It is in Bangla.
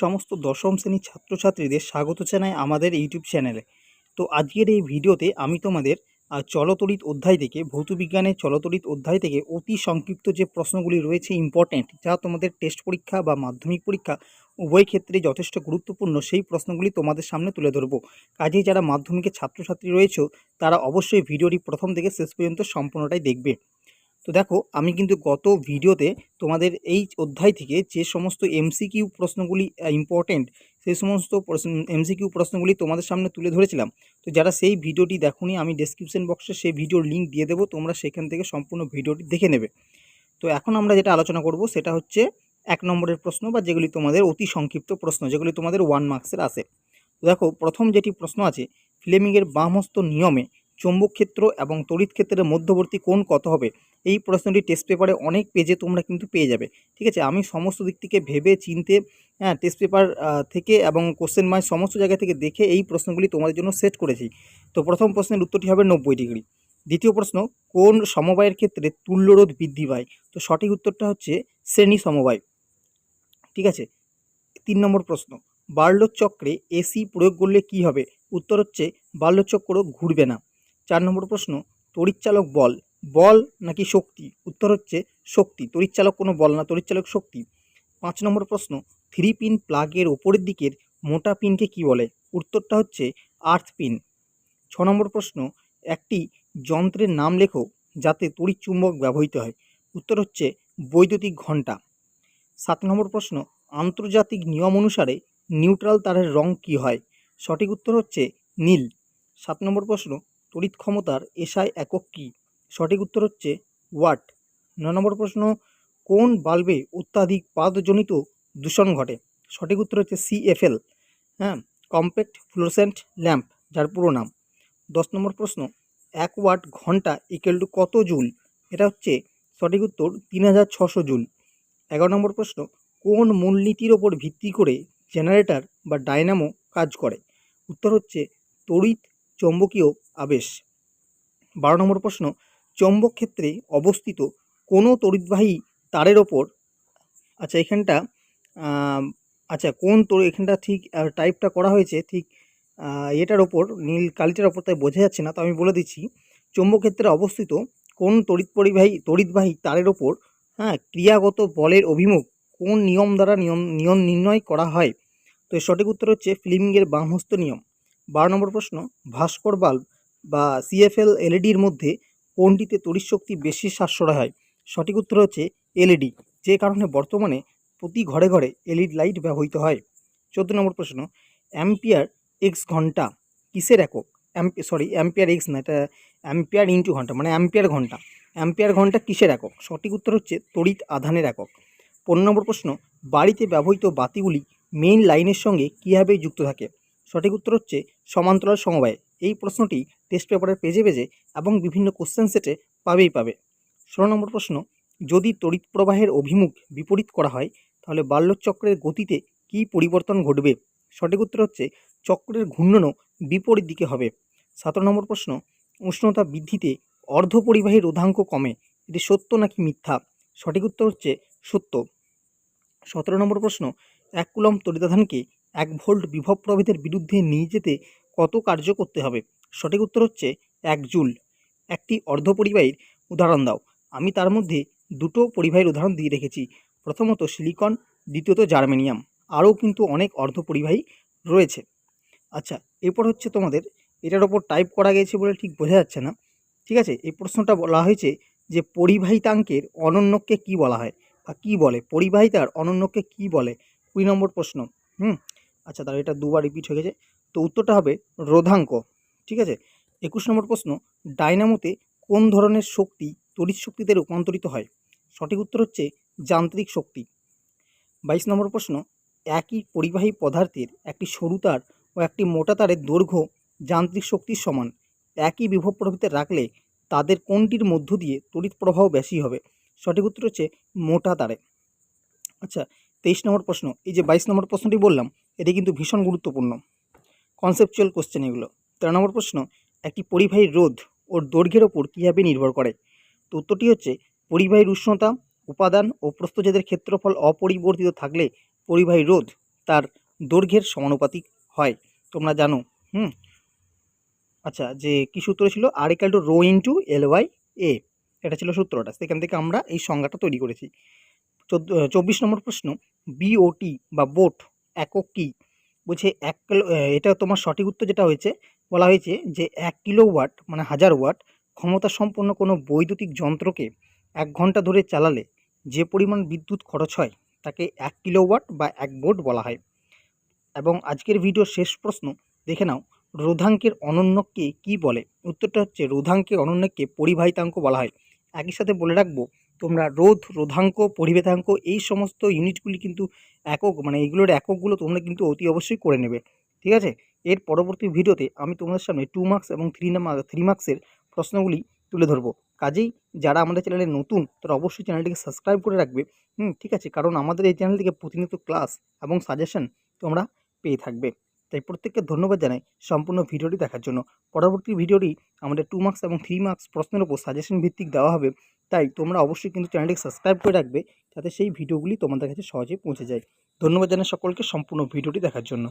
সমস্ত দশম শ্রেণির ছাত্রছাত্রীদের স্বাগত জানাই আমাদের ইউটিউব চ্যানেলে। তো আজকের এই ভিডিওতে আমি তোমাদের চলতরিত অধ্যায় থেকে, ভৌতবিজ্ঞানের চলতরিত অধ্যায় থেকে অতি সংক্ষিপ্ত যে প্রশ্নগুলি রয়েছে ইম্পর্ট্যান্ট যা তোমাদের টেস্ট পরীক্ষা বা মাধ্যমিক পরীক্ষা উভয় ক্ষেত্রে যথেষ্ট গুরুত্বপূর্ণ, সেই প্রশ্নগুলি তোমাদের সামনে তুলে ধরবো। কাজেই যারা মাধ্যমিকের ছাত্রছাত্রী রয়েছে, তারা অবশ্যই ভিডিওটি প্রথম থেকে শেষ পর্যন্ত সম্পূর্ণটাই দেখবে। তো দেখো, আমি কিন্তু গত ভিডিওতে তোমাদের এই অধ্যায় থেকে যে সমস্ত এমসিকিউ প্রশ্নগুলি ইম্পর্টেন্ট সেই সমস্ত এমসিকিউ প্রশ্নগুলি তোমাদের সামনে তুলে ধরেছিলাম। তো যারা সেই ভিডিওটি দেখোনি, আমি ডেসক্রিপশন বক্সে সেই ভিডিওর লিঙ্ক দিয়ে দেবো, তোমরা সেখান থেকে সম্পূর্ণ ভিডিওটি দেখে নেবে। তো এখন আমরা যেটা আলোচনা করব, সেটা হচ্ছে এক নম্বরের প্রশ্ন বা যেগুলি তোমাদের অতি সংক্ষিপ্ত প্রশ্ন, যেগুলি তোমাদের ওয়ান মার্কসের আসে। দেখো, প্রথম যেটি প্রশ্ন আছে ফ্লেমিংয়ের বামহস্ত নিয়মে চৌম্বক ক্ষেত্র এবং তড়িৎ ক্ষেত্রের মধ্যবর্তী কোণ কত হবে? এই প্রশ্নটি টেস্ট পেপারে অনেক পেজে তোমরা কিন্তু পেয়ে যাবে। ঠিক আছে? আমি সমস্ত দিক থেকে ভেবে, চিনতে হ্যাঁ টেস্ট পেপার থেকে এবং কোশ্চেন মাই সমস্ত জায়গা থেকে দেখে এই প্রশ্নগুলি তোমাদের জন্য সেট করেছি। তো প্রথম প্রশ্নের উত্তরটি হবে নব্বই ডিগ্রি। দ্বিতীয় প্রশ্ন, কোন সমবায়ের ক্ষেত্রে তুল্যরোধ বৃদ্ধি পায়? তো সঠিক উত্তরটা হচ্ছে শ্রেণি সমবায়। ঠিক আছে? তিন নম্বর প্রশ্ন বার্লোর চক্রে এসি প্রয়োগ করলে কি হবে? উত্তর হচ্ছে বার্লোর চক্র ঘুরবে না। চার নম্বর প্রশ্ন, তড়িৎচালক বল। বল নাকি শক্তি? উত্তর হচ্ছে শক্তি। তড়িৎচালক কোনো বল না, তড়িৎচালক শক্তি। পাঁচ নম্বর প্রশ্ন, থ্রি পিন প্লাগের ওপরের দিকের মোটা পিনকে কি বলে? উত্তরটা হচ্ছে আর্থ পিন। ছ নম্বর প্রশ্ন, একটি যন্ত্রের নাম লেখো যাতে তড়িৎ চুম্বক ব্যবহৃত হয়। উত্তর হচ্ছে বৈদ্যুতিক ঘণ্টা সাত নম্বর প্রশ্ন, আন্তর্জাতিক নিয়ম অনুসারে নিউট্রাল তারের রং কী হয়? সঠিক উত্তর হচ্ছে নীল। সাত নম্বর প্রশ্ন তড়িৎ ক্ষমতার এসআই একক কী? সঠিক উত্তর হচ্ছে ওয়াট। ন নম্বর প্রশ্ন, কোন বাল্বে অত্যাধিক পাদজনিত দূষণ ঘটে? সঠিক উত্তর হচ্ছে সিএফএল হ্যাঁ কম্প্যাক্ট ফ্লোরসেন্ট ল্যাম্প, যার পুরো নাম। দশ নম্বর প্রশ্ন, এক ওয়াট ঘণ্টা ইকুয়াল টু কত জুল? এটা হচ্ছে সঠিক উত্তর তিন হাজার ছশো জুল। এগারো নম্বর প্রশ্ন, কোন মূলনীতির ওপর ভিত্তি করে জেনারেটর বা ডায়নামো কাজ করে? উত্তর হচ্ছে তড়িৎ চৌম্বকীয় আবেশ। বারো নম্বর প্রশ্ন, চৌম্বক ক্ষেত্রে অবস্থিত কোনো তড়িৎবাহী তারের ওপর আচ্ছা এখানটা আচ্ছা কোন তোর এখানটা ঠিক টাইপটা করা হয়েছে, ঠিক এটার ওপর, নীল কালিটার ওপর তাই বোঝা যাচ্ছে না, তো আমি বলে দিচ্ছি, চৌম্বক ক্ষেত্রে অবস্থিত কোন তড়িৎ পরিবাহী তড়িৎবাহী তারের ওপর হ্যাঁ ক্রিয়াগত বলের অভিমুখ কোন নিয়ম দ্বারা নিয়ম নিয়ম নির্ণয় করা হয়? তো সঠিক উত্তর হচ্ছে ফিল্মিংয়ের বামহস্ত নিয়ম। বারো নম্বর প্রশ্ন, ভাস্কর বাল্ব বা সিএফএল এলইডির মধ্যে কোনটিতে তড়িৎ শক্তি বেশি সাশ্রয় হয়? সঠিক উত্তর হচ্ছে এলইডি যে কারণে বর্তমানে প্রতি ঘরে ঘরে এলইডি লাইট ব্যবহৃত হয়। চোদ্দ নম্বর প্রশ্ন অ্যাম্পিয়ার এক্স ঘণ্টা কিসের একক? অ্যাম্পি সরি অ্যাম্পিয়ার এক্স না, এটা অ্যাম্পিয়ার ইন্টু ঘণ্টা মানে অ্যাম্পিয়ার ঘণ্টা। অ্যাম্পিয়ার ঘণ্টা কিসের একক? সঠিক উত্তর হচ্ছে তড়িৎ আধানের একক। পনেরো নম্বর প্রশ্ন, বাড়িতে ব্যবহৃত বাতিগুলি মেইন লাইনের সঙ্গে কীভাবে যুক্ত থাকে? সঠিক উত্তর হচ্ছে সমান্তরাল সমবায়। এই প্রশ্নটি টেস্ট পেপারের পেজে পেজে এবং বিভিন্ন কোশ্চেন সেটে পাবেই পাবে। ষোলো নম্বর প্রশ্ন, যদি তড়িৎ প্রবাহের অভিমুখ বিপরীত করা হয়, তাহলে বাল্যক চক্রের গতিতে কী পরিবর্তন ঘটবে? সঠিক উত্তর হচ্ছে চক্রের ঘূর্ণনও বিপরীত দিকে হবে। সতেরো নম্বর প্রশ্ন, উষ্ণতা বৃদ্ধিতে অর্ধপরিবাহী রোধাঙ্ক কমে, এটি সত্য নাকি মিথ্যা? সঠিক উত্তর হচ্ছে সত্য। সতেরো নম্বর প্রশ্ন, এক কুলম তড়িতাধানকে এক ভোল্ট বিভব প্রভেদের বিরুদ্ধে নিয়ে যেতে কত কার্য করতে হবে? সঠিক উত্তর হচ্ছে এক জুল। একটি অর্ধপরিবাহীর উদাহরণ দাও। আমি তার মধ্যে দুটো পরিবাহীর উদাহরণ দিয়ে রেখেছি। প্রথমত সিলিকন, দ্বিতীয়ত জার্মেনিয়াম। আরও কিন্তু অনেক অর্ধপরিবাহী রয়েছে। আচ্ছা এরপর হচ্ছে তোমাদের। এটার ওপর টাইপ করা গেছে বলে ঠিক বোঝা যাচ্ছে না। ঠিক আছে, এই প্রশ্নটা বলা হয়েছে যে পরিবাহিতাঙ্কের অনন্যকে কি বলা হয়? বা কী বলে? পরিবাহিতার অনন্যকে কি বলে? কুড়ি নম্বর প্রশ্ন। হুম? আচ্ছা তাহলে এটা দুবার রিপিট হয়ে গেছে। তো উত্তরটা হবে রোধাঙ্ক। ঠিক আছে? একুশ নম্বর প্রশ্ন, ডায়নামোতে কোন ধরনের শক্তি তড়িৎ শক্তিতে রূপান্তরিত হয়? সঠিক উত্তর হচ্ছে যান্ত্রিক শক্তি। বাইশ নম্বর প্রশ্ন, একই পরিবাহী পদার্থের একটি সরু তার ও একটি মোটা তারের দৈর্ঘ্য যান্ত্রিক শক্তির সমান। একই বিভব প্রভৃতি রাখলে তাদের কোনটির মধ্য দিয়ে তড়িৎ প্রবাহ বেশি হবে? সঠিক উত্তর হচ্ছে মোটা তারে। আচ্ছা তেইশ নম্বর প্রশ্ন, এই যে বাইশ নম্বর প্রশ্নটি বললাম এটি কিন্তু ভীষণ গুরুত্বপূর্ণ। কনসেপচুয়াল কোশ্চেন এগুলো। তেরো নম্বর প্রশ্ন, একটি পরিবাহীর রোধ ওর দৈর্ঘ্যের ওপর কীভাবে নির্ভর করে? তো উত্তরটি হচ্ছে, পরিবাহীর উষ্ণতা, উপাদান ও প্রস্থচ্ছেদের ক্ষেত্রফল অপরিবর্তিত থাকলে পরিবাহী রোধ তার দৈর্ঘ্যের সমানুপাতিক হয়। তোমরা জানো, হুম? আচ্ছা যে কী সূত্র ছিল? R equal to rho into L by A এটা ছিল সূত্রটা। সেখান থেকে আমরা এই সংজ্ঞাটা তৈরি করেছি। চোদ্দ, চব্বিশ নম্বর প্রশ্ন বিওটি বা বোট একক কী? বলছে এক কিলো এটা তোমার সঠিক উত্তর যেটা হয়েছে, বলা হয়েছে যে এক কিলো ওয়াট মানে হাজার ওয়াট ক্ষমতা সম্পন্ন কোনো বৈদ্যুতিক যন্ত্রকে এক ঘণ্টা ধরে চালালে যে পরিমাণ বিদ্যুৎ খরচ হয় তাকে এক কিলো ওয়াট বা এক বোর্ড বলা হয়। এবং আজকের ভিডিওর শেষ প্রশ্ন, দেখে নাও, রোধাঙ্কের অনন্যকে কি বলে? উত্তরটা হচ্ছে রোধাঙ্কের অনন্যকে পরিবাহিতাঙ্ক বলা হয়। একই সাথে বলে রাখব তোমরা রোধ, রোধাঙ্ক পরিবেতাঙ্ক এই সমস্ত ইউনিটগুলি কিন্তু একক মানে এইগুলোর এককগুলো তোমরা কিন্তু অতি অবশ্যই করে নেবে। ঠিক আছে? এর পরবর্তী ভিডিওতে আমি তোমাদের সামনে টু মার্কস এবং থ্রি থ্রি মার্কসের প্রশ্নগুলি তুলে ধরবো। কাজেই যারা আমাদের চ্যানেলে নতুন, তারা অবশ্যই চ্যানেলটিকে সাবস্ক্রাইব করে রাখবে। হুম, ঠিক আছে? কারণ আমাদের এই চ্যানেল থেকে প্রতিনিয়ত ক্লাস এবং সাজেশন তোমরা পেয়ে থাকবে। তাই প্রত্যেককে ধন্যবাদ জানাই সম্পূর্ণ ভিডিওটি দেখার জন্য। পরবর্তী ভিডিওটি আমাদের টু মার্কস এবং থ্রি মার্কস প্রশ্নের উপর সাজেশন ভিত্তিক দেওয়া হবে। তাই তোমরা অবশ্যই কিন্তু চ্যানেলটিকে সাবস্ক্রাইব করে রাখবে যাতে সেই ভিডিওগুলি তোমাদের কাছে সহজে পৌঁছে যায়। ধন্যবাদ জানাই সকলকে সম্পূর্ণ ভিডিওটি দেখার জন্য।